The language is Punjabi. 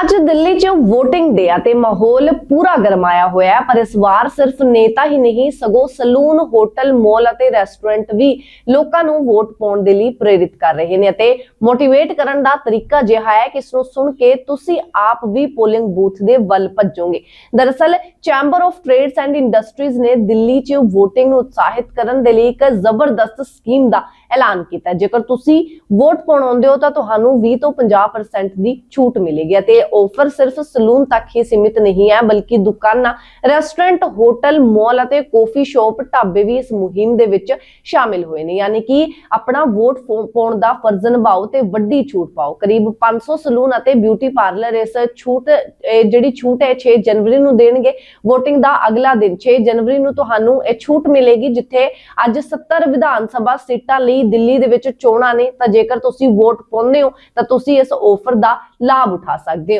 ਅੱਜ ਦਿੱਲੀ 'ਚ VOTING ਡੇ ਆ ਤੇ ਮਾਹੌਲ ਪੂਰਾ ਗਰਮਾਇਆ ਹੋਇਆ ਹੈ, ਪਰ ਇਸ ਵਾਰ ਸਿਰਫ ਨੇਤਾ ਹੀ ਨਹੀਂ, ਸਗੋਂ ਸਲੂਨ, ਹੋਟਲ, ਮਾਲ ਅਤੇ ਰੈਸਟੋਰੈਂਟ ਵੀ ਲੋਕਾਂ ਨੂੰ ਵੋਟ ਪਾਉਣ ਦੇ ਲਈ ਪ੍ਰੇਰਿਤ ਕਰ ਰਹੇ ਨੇ ਅਤੇ ਮੋਟੀਵੇਟ ਕਰਨ ਦਾ ਤਰੀਕਾ ਜਿਹਾ ਹੈ ਕਿ ਇਸ ਨੂੰ ਸੁਣ ਕੇ ਤੁਸੀਂ ਆਪ ਵੀ ਪੋਲਿੰਗ ਬੂਥ ਦੇ ਵੱਲ ਭੱਜੋਗੇ। ਦਰਅਸਲ chamber of trades and industries ਨੇ ਦਿੱਲੀ 'ਚ VOTING ਨੂੰ ਉਤਸ਼ਾਹਿਤ ਕਰਨ ਦੇ ਲਈ ਇੱਕ ਜ਼ਬਰਦਸਤ ਸਕੀਮ ਦਾ ਐਲਾਨ ਕੀਤਾ ਜੇਕਰ ਤੁਸੀਂ ਵੋਟ ਪਾਉਣ ਆਉਂਦੇ ਹੋ ਤਾਂ ਤੁਹਾਨੂੰ 20 ਤੋਂ 50% ਦੀ ਛੂਟ ਮਿਲੇਗੀ ਅਤੇ ਆਫਰ ਸਿਰਫ ਸਲੂਨ ਤੱਕ ਹੀ ਸੀਮਿਤ ਨਹੀਂ ਹੈ, ਬਲਕਿ ਦੁਕਾਨਾਂ ਰੈਸਟੋਰੈਂਟ ਹੋਟਲ ਮਾਲ ਅਤੇ ਕਾਫੀ ਸ਼ਾਪ ਢਾਬੇ ਵੀ ਇਸ ਮੁਹਿੰਮ ਦੇ ਵਿੱਚ ਸ਼ਾਮਿਲ ਹੋਏ ਨੇ। ਯਾਨੀ ਕਿ ਆਪਣਾ ਵੋਟ ਪਾਉਣ ਦਾ ਫਰਜ਼ ਨਿਭਾਓ ਤੇ ਵੱਡੀ ਛੂਟ ਪਾਓ। ਕਰੀਬ 500 ਸਲੂਨ ਅਤੇ ਬਿਊਟੀ ਪਾਰਲਰ ਇਸ ਛੂਟ ਜਿਹੜੀ ਛੂਟ ਹੈ 6 ਜਨਵਰੀ ਨੂੰ ਦੇਣਗੇ। VOTING ਦਾ ਅਗਲਾ ਦਿਨ 6 ਜਨਵਰੀ ਨੂੰ ਤੁਹਾਨੂੰ ਇਹ ਛੂਟ ਮਿਲੇਗੀ, ਜਿੱਥੇ ਅੱਜ 70 ਵਿਧਾਨ ਸਭਾ ਸੀਟਾਂ ਲਈ ਦਿੱਲੀ ਦੇ ਵਿੱਚ ਚੋਣਾਂ ਨੇ। ਤਾਂ ਜੇਕਰ ਤੁਸੀਂ ਵੋਟ ਪਾਉਂਦੇ ਹੋ, ਤਾਂ ਤੁਸੀਂ ਇਸ ਆਫਰ ਦਾ ਲਾਭ ਉਠਾ ਸਕਦੇ ਹੋ।